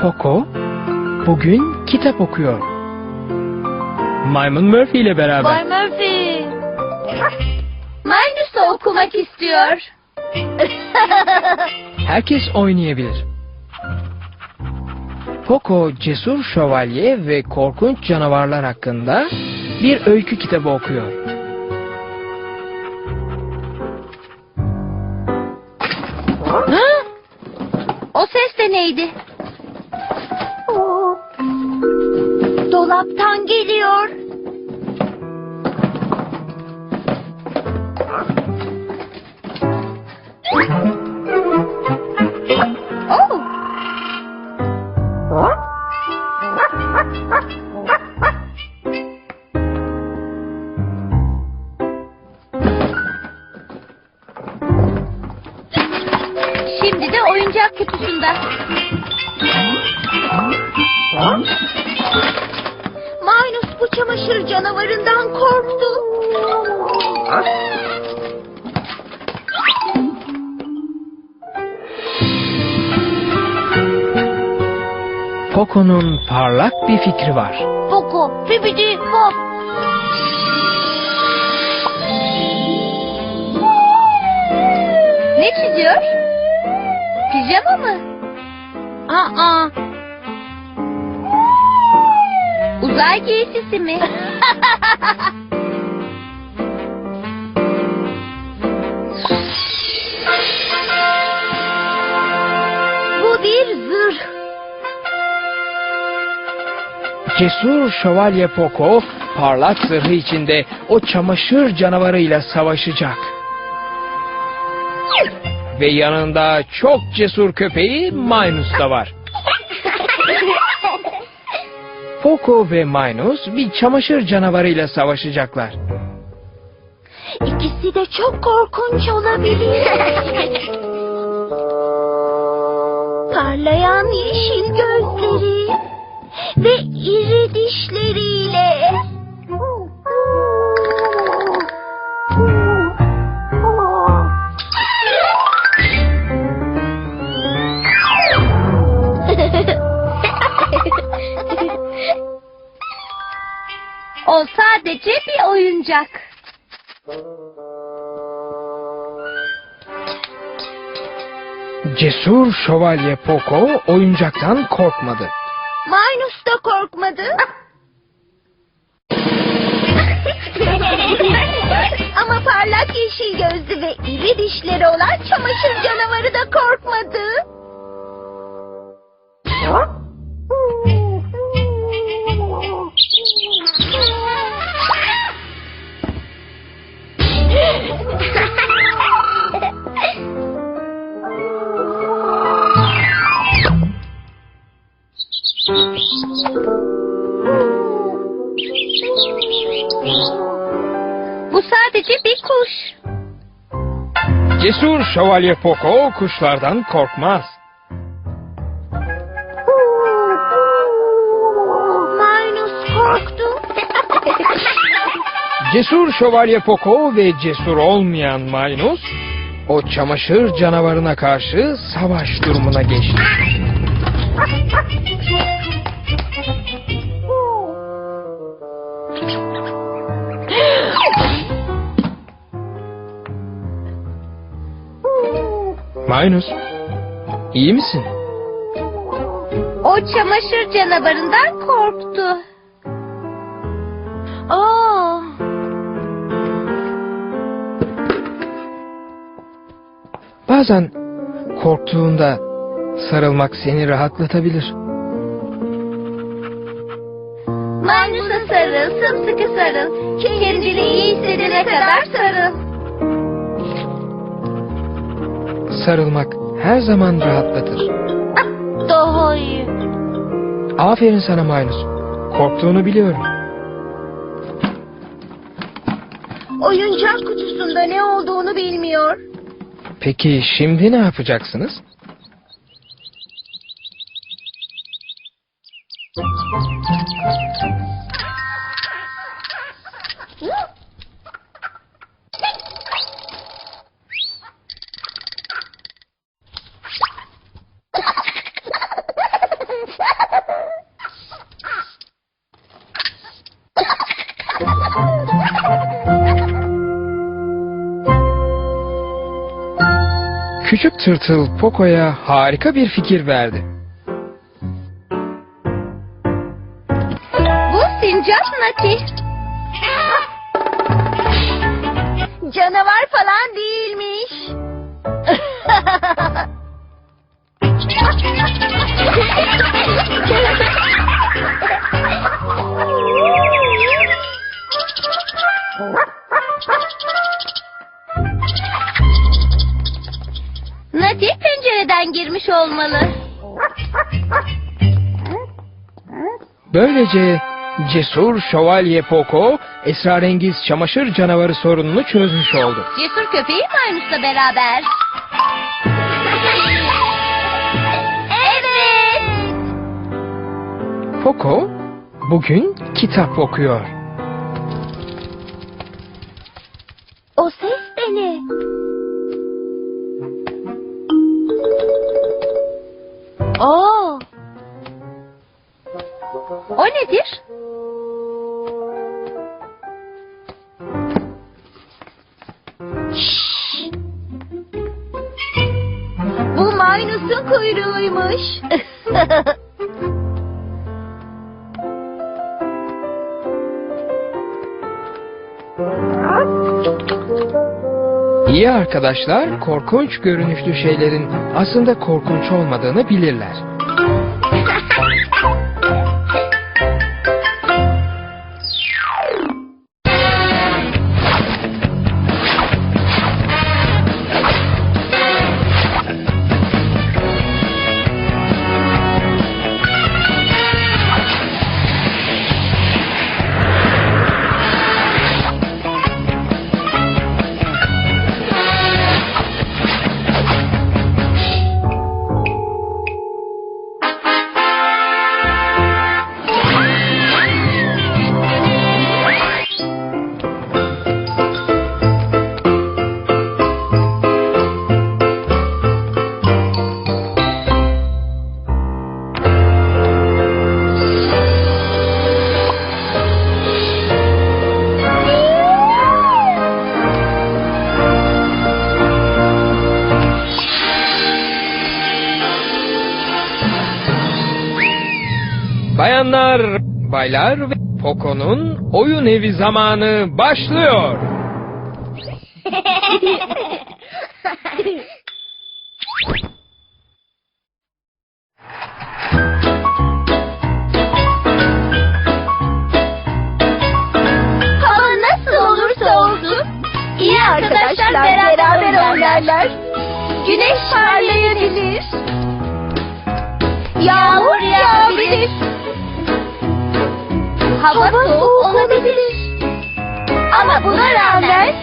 Poco bugün kitap okuyor. Maymun Murphy ile beraber. Bay Murphy. Magnus da okumak istiyor. Herkes oynayabilir. Poco cesur şövalye ve korkunç canavarlar hakkında bir öykü kitabı okuyor. O ses de neydi? Dolaptan geliyor. Oh. Şimdi de oyuncak kutusunda. Çamaşır canavarından korktu. Poco'nun parlak bir fikri var. Poco, pibidi, hop. Ne çiziyor? Pijama mı? Aa. Uzay giysisi mi? Bu bir zırh. Cesur şövalye Poco parlak zırhı içinde o çamaşır canavarıyla savaşacak. Ve yanında çok cesur köpeği Minus da var. Poco ve Minus bir çamaşır canavarıyla savaşacaklar. İkisi de çok korkunç olabilir. Parlayan yeşil gözleri ve iri dişleriyle. Sadece bir oyuncak. Cesur şövalye Poco oyuncaktan korkmadı. Magnus da korkmadı. Ama parlak yeşil gözlü ve iri dişleri olan çamaşır canavarı da korkmadı. Bu sadece bir kuş. Cesur şövalye Poco kuşlardan korkmaz. Magnus korktu. Cesur şövalye Poco ve cesur olmayan Minus o çamaşır canavarına karşı savaş durumuna geçti. Minus, iyi misin? O çamaşır canavarından korktu. Aa. Bazen korktuğunda sarılmak seni rahatlatabilir. Magnus'a sarıl, sımsıkı sarıl. Kendini iyi hissedene kadar sarıl. Sarılmak her zaman rahatlatır. Daha iyi. Aferin sana Minus. Korktuğunu biliyorum. Oyuncak kutusunda ne olduğunu bilmiyor. Peki şimdi ne yapacaksınız? Küçük tırtıl Poco'ya harika bir fikir verdi. Böylece cesur şövalye Poco esrarengiz çamaşır canavarı sorununu çözmüş oldu. Cesur köpeği Maynus'la beraber. Evet. Poco bugün kitap okuyor. Kuyruğuymuş. İyi arkadaşlar korkunç görünüşlü şeylerin aslında korkunç olmadığını bilirler. Bayanlar, baylar ve Poco'nun oyun evi zamanı başlıyor. Hava nasıl olursa olsun iyi arkadaşlar beraber, oynarlar. Güneş parlayabilir. Yağmur yağabilir. Hava soğuk olabilir. Ama buna rağmen